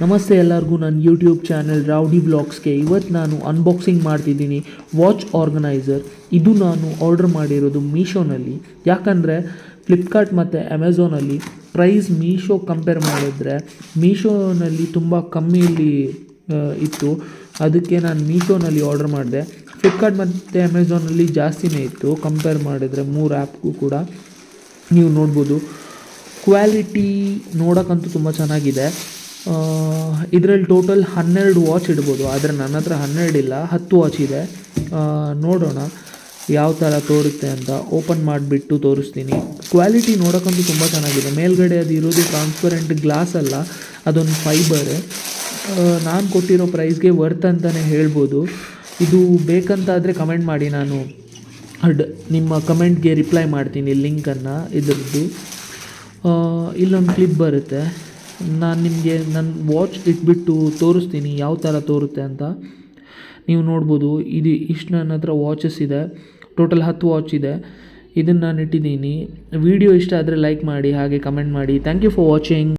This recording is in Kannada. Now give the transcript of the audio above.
ನಮಸ್ತೆ ಎಲ್ಲರಿಗೂ ನನ್ನ ಯೂಟ್ಯೂಬ್ ಚಾನೆಲ್ ರೌಡಿ ಬ್ಲಾಗ್ಸ್ಗೆ ಇವತ್ತು ನಾನು ಅನ್ಬಾಕ್ಸಿಂಗ್ ಮಾಡ್ತಿದ್ದೀನಿ ವಾಚ್ ಆರ್ಗನೈಸರ್ ಇದು ನಾನು ಆರ್ಡರ್ ಮಾಡಿರೋದು ಮೀಶೋನಲ್ಲಿ ಯಾಕಂದರೆ ಫ್ಲಿಪ್ಕಾರ್ಟ್ ಮತ್ತು ಅಮೆಝಾನಲ್ಲಿ ಪ್ರೈಸ್ ಮೀಶೋ ಕಂಪೇರ್ ಮಾಡಿದ್ರೆ ಮೀಶೋನಲ್ಲಿ ತುಂಬ ಕಮ್ಮಿಯಲ್ಲಿ ಇತ್ತು. ಅದಕ್ಕೆ ನಾನು ಮೀಶೋನಲ್ಲಿ ಆರ್ಡರ್ ಮಾಡಿದೆ. ಫ್ಲಿಪ್ಕಾರ್ಟ್ ಮತ್ತು ಅಮೆಝೋನಲ್ಲಿ ಜಾಸ್ತಿನೇ ಇತ್ತು. ಕಂಪೇರ್ ಮಾಡಿದರೆ ಮೂರು ಆ್ಯಪ್ಗೂ ಕೂಡ ನೀವು ನೋಡ್ಬೋದು. ಕ್ವಾಲಿಟಿ ನೋಡೋಕ್ಕಂತೂ ತುಂಬ ಚೆನ್ನಾಗಿದೆ. ಇದರಲ್ಲಿ ಟೋಟಲ್ ಹನ್ನೆರಡು ವಾಚ್ ಇಡ್ಬೋದು. ಆದರೆ ನನ್ನ ಹತ್ರ ಹನ್ನೆರಡು ಇಲ್ಲ, ಹತ್ತು ವಾಚ್ ಇದೆ. ನೋಡೋಣ ಯಾವ ಥರ ತೋರುತ್ತೆ ಅಂತ. ಓಪನ್ ಮಾಡಿಬಿಟ್ಟು ತೋರಿಸ್ತೀನಿ. ಕ್ವಾಲಿಟಿ ನೋಡೋಕ್ಕಂತೂ ತುಂಬ ಚೆನ್ನಾಗಿದೆ. ಮೇಲ್ಗಡೆ ಅದು ಇರೋದು ಟ್ರಾನ್ಸ್ಪರೆಂಟ್ ಗ್ಲಾಸ್ ಅಲ್ಲ, ಅದೊಂದು ಫೈಬರ್ ನಾನು ಕೊಟ್ಟಿರೋ ಪ್ರೈಸ್ಗೆ ವರ್ತ್ ಅಂತಲೇ ಹೇಳ್ಬೋದು. ಇದು ಬೇಕಂತಾದರೆ ಕಮೆಂಟ್ ಮಾಡಿ ನಾನು. ಅಡ್, ನಿಮ್ಮ ಕಮೆಂಟ್ಗೆ ರಿಪ್ಲೈ ಮಾಡ್ತೀನಿ ಲಿಂಕನ್ನು ಇದರದ್ದು. ಇಲ್ಲೊಂದು ಕ್ಲಿಪ್ ಬರುತ್ತೆ. ನಾನು ನಿಮಗೆ ನನ್ನ ವಾಚ್ ಇಟ್ಬಿಟ್ಟು ತೋರಿಸ್ತೀನಿ ಯಾವ ಥರ ತೋರುತ್ತೆ ಅಂತ. ನೀವು ನೋಡ್ಬೋದು, ಇದು ಇಷ್ಟು ನನ್ನ ಹತ್ರ ವಾಚಸ್ ಇದೆ ಟೋಟಲ್ ಹತ್ತು ವಾಚ್ ಇದೆ. ಇದನ್ನು ನಾನು ಇಟ್ಟಿದ್ದೀನಿ. ವಿಡಿಯೋ ಇಷ್ಟ ಆದರೆ ಲೈಕ್ ಮಾಡಿ, ಹಾಗೆ ಕಮೆಂಟ್ ಮಾಡಿ. Thank you for watching